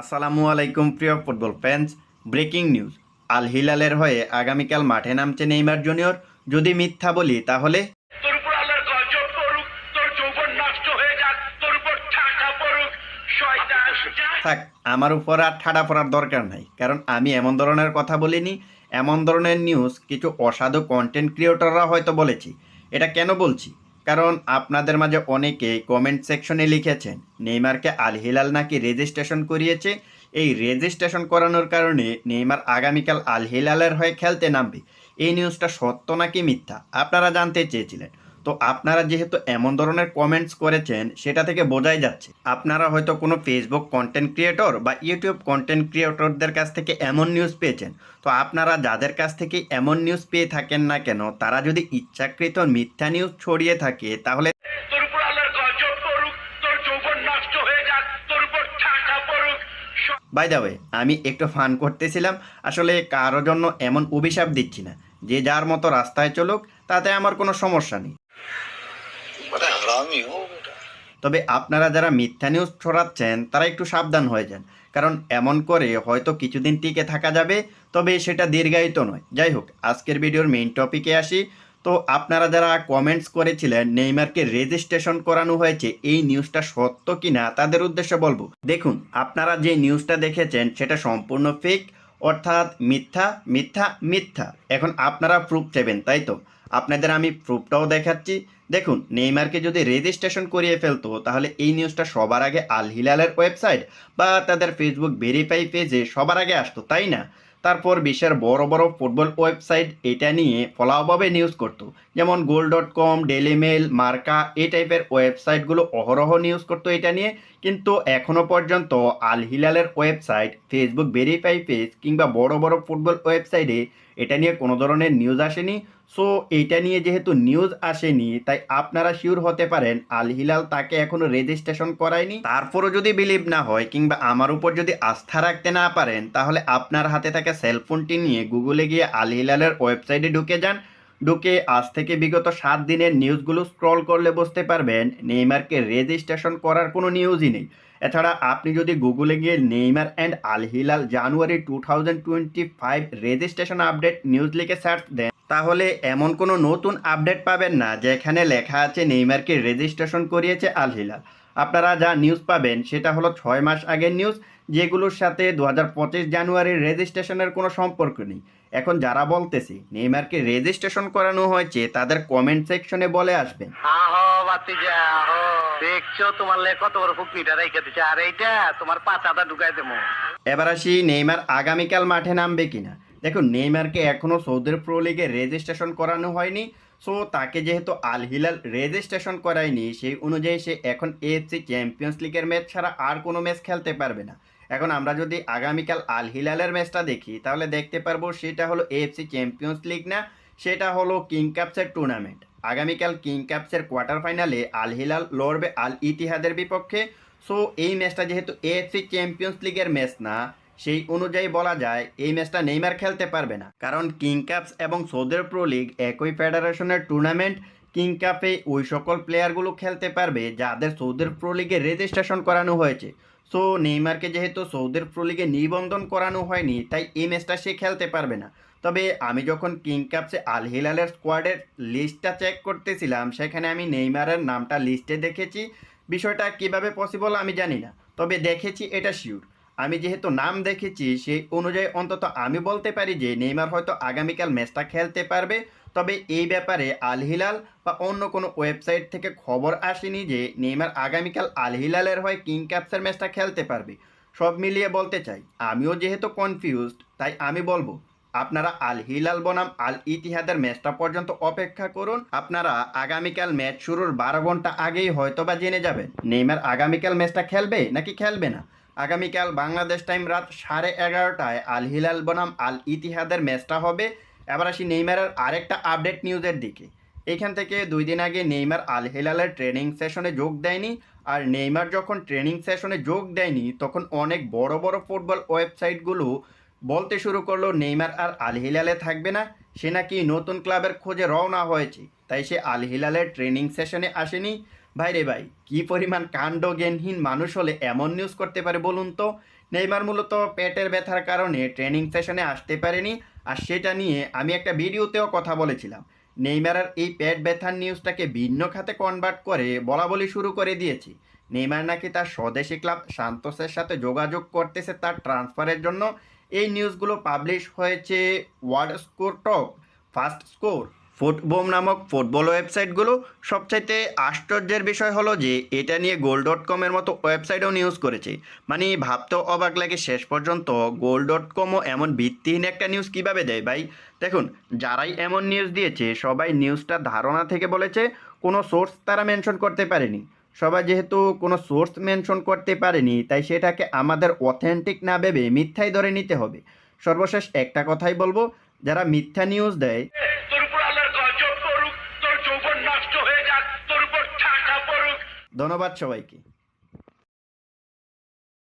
আসসালামু আলাইকুম প্রিয় football fans breaking news Al হিলালের হয়ে আগামীকাল মাঠে নামছে নেইমার জুনিয়র। যদি মিথ্যা বলি তাহলে? থাক আমার উপর আর ঠাডা পড়ার দরকার নাই কারণ আমি এমন ধরনের কথা বলিনি। এমন ধরনের নিউজ কিছু অসাধু কন্টেন্ট ক্রিয়েটররা হয়তো বলেছি। এটা কেন বলছি? কারণ আপনাদের মাঝে অনেকে কমেন্ট সেকশনে লিখেছেন, নেইমারকে আল হিলাল নাকি রেজিস্ট্রেশন করিয়েছে? এই রেজিস্ট্রেশন করানোর কারণে নেইমার আগামীকাল আল হিলালের হয়ে খেলতে নামবে। এই নিউজটা সত্য নাকি মিথ্যা? আপনারা জানতে চেয়েছিলেন। তো আপনারা যেহেতু এমন ধরনের কমেন্টস করেছেন সেটা থেকে বোঝাই যাচ্ছে। আপনারা হয়তো কোনো ফেসবুক কন্টেন্ট ক্রিয়েটর বা ইউটিউব কন্টেন্ট ক্রিয়েটরদের কাছ থেকে এমন নিউজ পেয়েছেন। তো আপনারা যাদের কাছ থেকে এমন নিউজ পেয়ে থাকেন না কেন তারা যদি ইচ্ছাকৃত মিথ্যা নিউজ ছড়িয়ে থাকে তাহলে বাই দা আমি একটু ফান করতেছিলাম আসলে কারও জন্য এমন অভিশাপ দিচ্ছি না। যে যার মতো রাস্তায় চলুক তাতে আমার কোনো সমস্যা নেই। তবে আপনারা যারা মিথ্যা নিউজ ছড়াচ্ছেন, তারা একটু সাবধান হয়ে যান। কারণ এমন করে হয়তো কিছুদিন টিকে থাকা যাবে, তবে সেটা দীর্ঘায়িত নয়। যাই হোক, আজকের ভিডিওর মেইন টপিকে আসি। তো আপনারা যারা কমেন্টস করেছিলেন, নেইমারকে রেজিস্ট্রেশন করানো হয়েছে, এই নিউজটা সত্য কিনা তাদের উদ্দেশ্যে বলব। দেখুন, আপনারা যে নিউজটা দেখেছেন, সেটা সম্পূর্ণ ফেক অর্থাৎ মিথ্যা মিথ্যা মিথ্যা। এখন আপনারা প্রুফ চাইবেন, তাই তো? আপনাদের আমি প্রুফটাও দেখাচ্ছি। দেখুন, নেইমারকে যদি রেজিস্ট্রেশন করিয়ে ফেলতো, তাহলে এই নিউজটা সবার আগে আল হিলালের ওয়েবসাইট বা তাদের ফেসবুক ভেরিফাই পেজে সবার আগে আসতো, তাই না? তারপর বিশ্বের বড় বড় ফুটবল ওয়েবসাইট এটা নিয়ে ফলাওভাবে নিউজ করতো। যেমন goal dot com Daily Mail Marca এই টাইপের ওয়েবসাইটগুলো অহরহ নিউজ করতো এটা নিয়ে। কিন্তু এখনও পর্যন্ত আল হিলালের ওয়েবসাইট ফেসবুক ভেরিফাই পেজ কিংবা বড় বড় ফুটবল ওয়েবসাইটে এটা নিয়ে কোনো ধরনের নিউজ আসেনি। সো এইটা নিয়ে যেহেতু নিউজ আসেনি, তাই আপনারা শিওর হতে পারেন আল হিলাল তাকে এখনও রেজিস্ট্রেশন করায়নি। তারপরও যদি বিলিভ না হয় কিংবা আমার উপর যদি আস্থা রাখতে না পারেন, তাহলে আপনার হাতে থাকা সেলফোনটি নিয়ে গুগলে গিয়ে আল হিলালের ওয়েবসাইটে ঢুকে যান। ঢুকে আজ থেকে বিগত সাত দিনের নিউজগুলো স্ক্রল করলে বুঝতে পারবেন, নেইমারকে রেজিস্ট্রেশন করার কোনো নিউজই নেই। এছাড়া আপনি যদি গুগলে গিয়ে Neymar and Al Hilal January two thousand twenty five registration update news লিখে সার্চ দেন, তাহলে এমন কোনো নতুন আপডেট পাবেন না, যেখানে লেখা আছে নেইমারকে রেজিস্ট্রেশন করিয়েছে আল হিলাল আপনারা যা নিউজ পাবেন, সেটা হলো ছয় মাস আগের নিউজ যেগুলোর সাথে দু হাজার পঁচিশ জানুয়ারির রেজিস্ট্রেশনের কোনো সম্পর্ক নেই। এখন যারা বলতেছি নেইমারকে রেজিস্ট্রেশন করানো হয়েছে তাদের কমেন্ট সেকশনে বলে আসবেন। আহো বাতিজা আহো দেখছ তোমার লে কত বড় ফুকনিটা রেখে দিচ্ছে আর এইটা তোমার পাচাটা ঢুকাই দেবো। এবার আসি নেইমার আগামীকাল মাঠে নামবে কিনা? দেখো নেইমারকে এখনও সৌদের প্রো লিগে রেজিস্ট্রেশন করানো হয়নি। সো তাকে যেহেতু আল হিলাল রেজিস্ট্রেশন করায়নি সেই অনুযায়ী সে এখন এএফসি চ্যাম্পিয়ন্স লিগের ম্যাচ ছাড়া আর কোনো ম্যাচ খেলতে পারবে না। এখন আমরা যদি আগামীকাল আল হিলালের ম্যাচটা দেখি, তাহলে দেখতে পারব সেটা হলো এএফসি চ্যাম্পিয়ন্স লিগ না, সেটা হলো কিং কাপসের টুর্নামেন্ট আগামীকাল কিং কাপসের কোয়ার্টার ফাইনালে আল হিলাল লড়বে আল ইতিহাদের বিপক্ষে। সো এই ম্যাচটা যেহেতু এএফসি চ্যাম্পিয়ন্স লিগের ম্যাচ না, সেই অনুযায়ী বলা যায় এই ম্যাচটা নেইমার খেলতে পারবে না। কারণ কিং কাপস এবং সৌদের প্রো লিগ একই ফেডারেশনের টুর্নামেন্ট কিং কাপে ওই সকল প্লেয়ারগুলো খেলতে পারবে যাদের সৌদের প্রো লিগে রেজিস্ট্রেশন করানো হয়েছে। সো নেইমারকে যেহেতু সৌদের প্রো লিগে নিবন্ধন করানো হয়নি, তাই এই ম্যাচটা সে খেলতে পারবে না। তবে আমি যখন কিং কাপসে আল হিলালের স্কোয়াডের লিস্টটা চেক করতেছিলাম, সেখানে আমি নেইমারের নামটা লিস্টে দেখেছি। বিষয়টা কীভাবে পসিবল আমি জানি না, তবে দেখেছি এটা শিওর আমি যেহেতু নাম দেখেছি, সেই অনুযায়ী অন্তত আমি বলতে পারি যে নেইমার হয়তো আগামীকাল ম্যাচটা খেলতে পারবে। তবে এই ব্যাপারে আল হিলাল বা অন্য কোনো ওয়েবসাইট থেকে খবর আসেনি যে নেইমার আগামীকাল আল হিলালের হয়ে কিং ক্যাপসের ম্যাচটা খেলতে পারবে। সব মিলিয়ে বলতে চাই, আমিও যেহেতু কনফিউজড তাই আমি বলব, আপনারা আল হিলাল বনাম আল ইতিহাদের ম্যাচটা পর্যন্ত অপেক্ষা করুন। আপনারা আগামীকাল ম্যাচ শুরুর বারো ঘণ্টা আগেই হয়তোবা জেনে যাবেন, নেইমার আগামীকাল ম্যাচটা খেলবে নাকি খেলবে না। আগামীকাল বাংলাদেশ টাইম রাত সাড়ে এগারোটায় আল হিলাল বনাম আল ইতিহাদের ম্যাচটা হবে। এবার আসি নেইমারের আরেকটা আপডেট নিউজের দিকে। এখান থেকে দুই দিন আগে নেইমার আল হিলালের ট্রেনিং সেশনে যোগ দেয়নি, আর নেইমার যখন ট্রেনিং সেশনে যোগ দেয়নি, তখন অনেক বড় বড় ফুটবল ওয়েবসাইটগুলো বলতে শুরু করল, নেইমার আর আল হিলালে থাকবে না, সে নাকি নতুন ক্লাবের খোঁজে রওনা হয়েছে। তাই সে আল হিলালের ট্রেনিং সেশনে আসেনি। ভাই রে ভাই, কি পরিমাণ কাণ্ডজ্ঞানহীন মানুষ হলে এমন নিউজ করতে পারে বলুন তো? নেইমার মূলত পেটের ব্যথার কারণে ট্রেনিং সেশনে আসতে পারেনি, আর সেটা নিয়ে আমি একটা ভিডিওতেও কথা বলেছিলাম। নেইমারের এই পেট ব্যথার নিউজটাকে ভিন্ন খাতে কনভার্ট করে বলা বলি শুরু করে দিয়েছি। নেইমার নাকি তার স্বদেশি ক্লাব সান্তোসের সাথে যোগাযোগ করতেছে তার ট্রান্সফারের জন্য। এই নিউজগুলো পাবলিশ হয়েছে world score top, first score. ফুটবোম নামক ফুটবল ওয়েবসাইটগুলো সবচাইতে আশ্চর্যের বিষয় হলো যে এটা নিয়ে গোল ডট কমের মতো ওয়েবসাইটও নিউজ করেছে। মানে ভাবতেও অবাক লাগে শেষ পর্যন্ত গোল ডট কমও এমন ভিত্তিহীন একটা নিউজ কীভাবে দেয় ভাই? দেখুন, যারাই এমন নিউজ দিয়েছে, সবাই নিউজটা ধারণা থেকে বলেছে, কোনো সোর্স তারা মেনশন করতে পারেনি। সবাই যেহেতু কোনো সোর্স মেনশন করতে পারেনি, তাই সেটাকে আমাদের অথেন্টিক না ভেবে মিথ্যাই ধরে নিতে হবে। সর্বশেষ একটা কথাই বলব, যারা মিথ্যা নিউজ দেয় ধন্যবাদ সবাইকে।